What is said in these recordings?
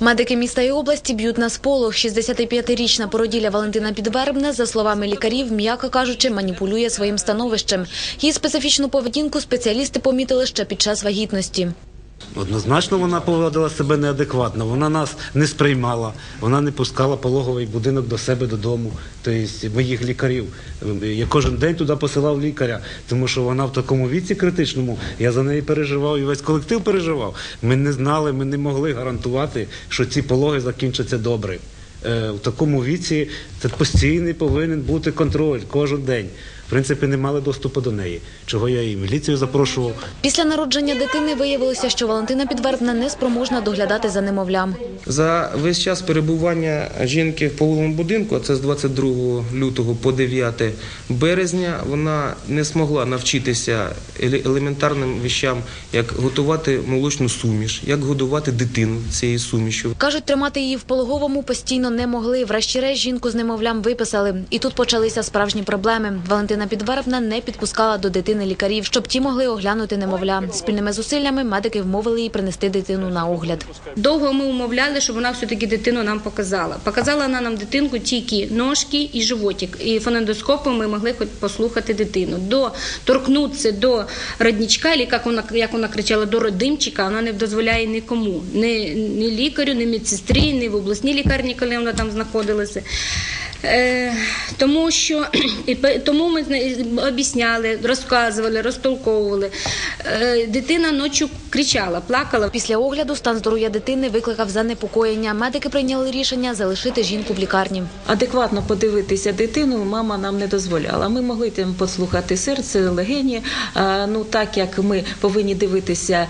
Медики міста і області б'ють на сполох. 65-річна породілля Валентина Підвербна, за словами лікарів, м'яко кажучи, маніпулює своїм становищем. Її специфічну поведінку спеціалісти помітили ще під час вагітності. Однозначно вона поводила себе неадекватно. Вона нас не сприймала, вона не пускала пологовий будинок до себе додому, тобто моїх лікарів. Я кожен день туди посилав лікаря, тому що вона в такому віці критичному. Я за неї переживав і весь колектив переживав. Ми не знали, ми не могли гарантувати, що ці пологи закінчаться добре. Е, В такому віці це постійний повинен бути контроль кожен день. В принципі, не мали доступу до неї, чого я і міліцію запрошував. Після народження дитини виявилося, що Валентина Підвербна неспроможна доглядати за немовлям. За весь час перебування жінки в пологовому будинку, а це з 22 лютого по 9 березня, вона не змогла навчитися елементарним віщам, як готувати молочну суміш, як годувати дитину цією сумішю. Кажуть, тримати її в пологовому постійно не могли. Врешті-решт жінку з немовлям виписали. І тут почалися справжні проблеми. Валентина Підвербна не підпускала до дитини лікарів, щоб ті могли оглянути немовля. Спільними зусиллями медики вмовили її принести дитину на огляд. Довго ми умовляли, щоб вона все-таки дитину нам показала. Показала вона нам дитинку тільки ножки і животик. І фонендоскопом ми могли хоч послухати дитину. До торкнутися до родничка, або як вона, як вона кричала, до родимчика, вона не дозволяє нікому. Ні, ні лікарю, ні медсестрі, ні в обласній лікарні, коли вона там знаходилася. Е, тому що і тому ми об'ясняли, розказували, розтолковували. Е, дитина ночі кричала, плакала. Після огляду стан здоров'я дитини викликав занепокоєння. Медики прийняли рішення залишити жінку в лікарні. Адекватно подивитися дитину мама нам не дозволяла. Ми могли там послухати серце, легені. Ну так як ми повинні дивитися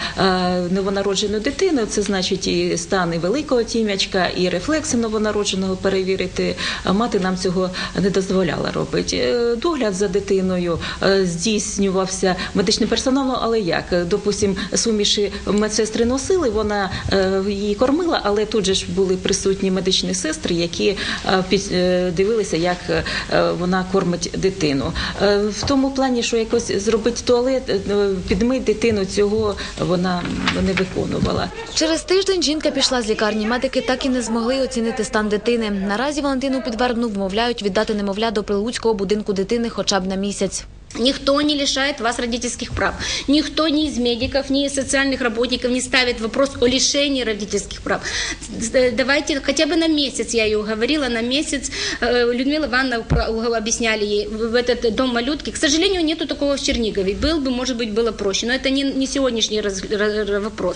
новонароджену дитину, це значить і стан великого тім'ячка, і рефлекси новонародженого перевірити. А мати нам цього не дозволяла робити. Е, Догляд за дитиною е, здійснювався медичним персоналом, але як? Допустим, суміші медсестри носили, вона е, її кормила, але тут же ж були присутні медичні сестри, які дивилися, як вона кормить дитину. В тому плані, що якось зробити туалет, підмити дитину, цього вона не виконувала. Через тиждень жінка пішла з лікарні. Медики так і не змогли оцінити стан дитини. Наразі Валентину Підвербну вмовляють віддати немовля до прилуцького будинку дитини хоча б на місяць. Никто не лишает вас родительских прав. Никто ни из медиков, ни из социальных работников не ставит вопрос о лишении родительских прав. Э, Давайте хотя бы на месяц, я ее уговорила, на месяц. Э, Людмила Ивановна про- уг- объясняли ей в этот дом малютки. К сожалению, нету такого в Чернигове. Был бы, может быть, было проще. Но это не, не сегодняшний раз- ра- ра- вопрос.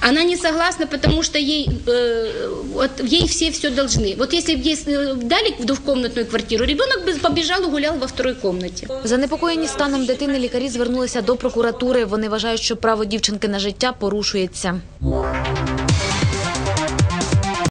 Она не согласна, потому что ей, э, вот, ей все все должны. Вот если бы ей э, дали в двухкомнатную квартиру, ребенок бы побежал и гулял во второй комнате. Занепокоєні станом дитини лікарі звернулися до прокуратури. Вони вважають, що право дівчинки на життя порушується.